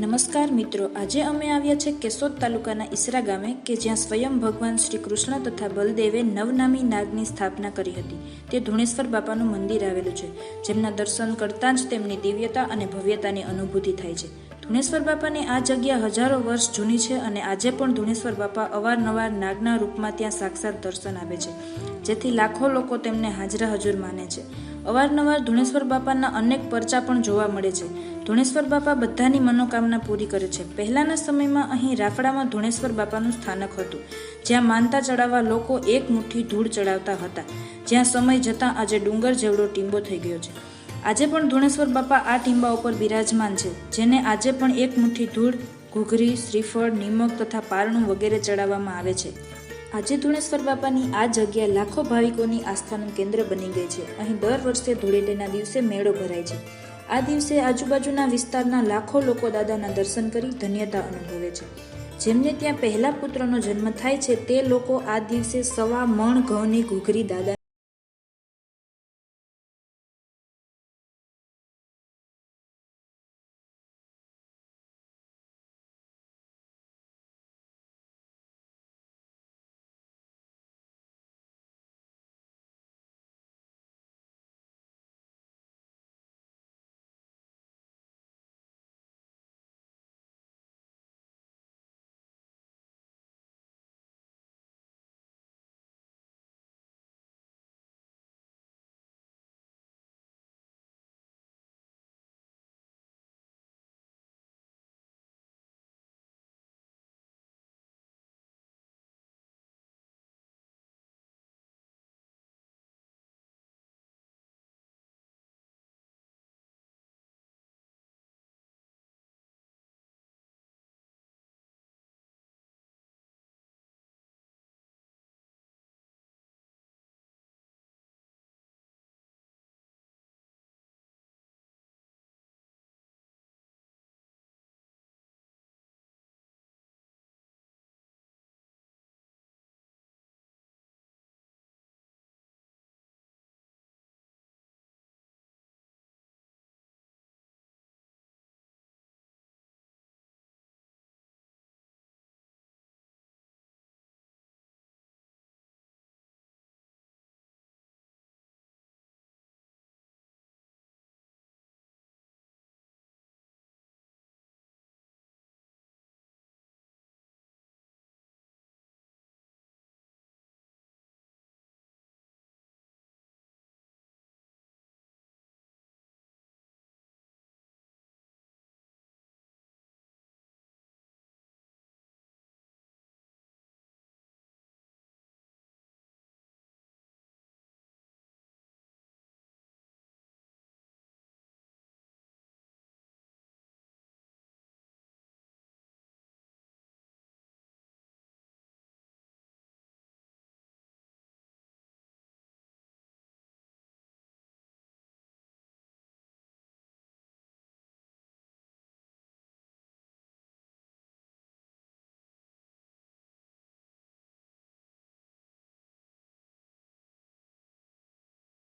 નમસ્કાર મિત્રો, આજે અમે આવ્યા છે કેશોદ તાલુકાના ઈસરા ગામે કે જ્યાં સ્વયં ભગવાન શ્રી કૃષ્ણ તથા બલદેવે નવનામી નાગની સ્થાપના કરી હતી. તે ધુણેશ્વર બાપાનું મંદિર આવેલું છે. જેમના દર્શન કરતાં જ તેમની દિવ્યતા અને ભવ્યતાની અનુભૂતિ થાય છે. ધુણેશ્વર બાપાની આ જગ્યા હજારો વર્ષ જૂની છે અને આજે પણ ધુણેશ્વર બાપા અવારનવાર નાગના રૂપમાં ત્યાં સાક્ષાત દર્શન આપે છે. જેથી લાખો લોકો તેમને હાજરા હજુર માને છે. અવારનવાર ધુણેશ્વર બાપાના અનેક પરચા પણ જોવા મળે છે. ધુણેશ્વર બાપા બધાની મનોકામના પૂરી કરે છે. પહેલાંના સમયમાં અહીં રાફડામાં ધુણેશ્વર બાપાનું સ્થાનક હતું. જ્યાં માનતા ચડાવવા લોકો એક મુઠ્ઠી ધૂળ ચડાવતા હતા. જ્યાં સમય જતાં આજે ડુંગર જેવડો ટીંબો થઈ ગયો છે. આજે પણ ધુણેશ્વર બાપા આ ટીંબા ઉપર બિરાજમાન છે, જેને આજે પણ એક મુઠ્ઠી ધૂળ, ઘૂઘરી, શ્રીફળ, નિમક તથા પારણું વગેરે ચડાવવામાં આવે છે. આજે ધુણેશ્વર બાપાની આ જગ્યા લાખો ભાવિકોની આસ્થાનું કેન્દ્ર બની ગઈ છે. અહીં દર વર્ષે ધૂળેટીના દિવસે મેળો ભરાય છે. આ દિવસે આજુબાજુના વિસ્તારના લાખો લોકો દાદાના દર્શન કરી ધન્યતા અનુભવે છે. જેમને ત્યાં પહેલા પુત્રનો જન્મ થાય છે, તે લોકો આ દિવસે સવા મણ ઘઉંની ઘૂઘરી દાદાને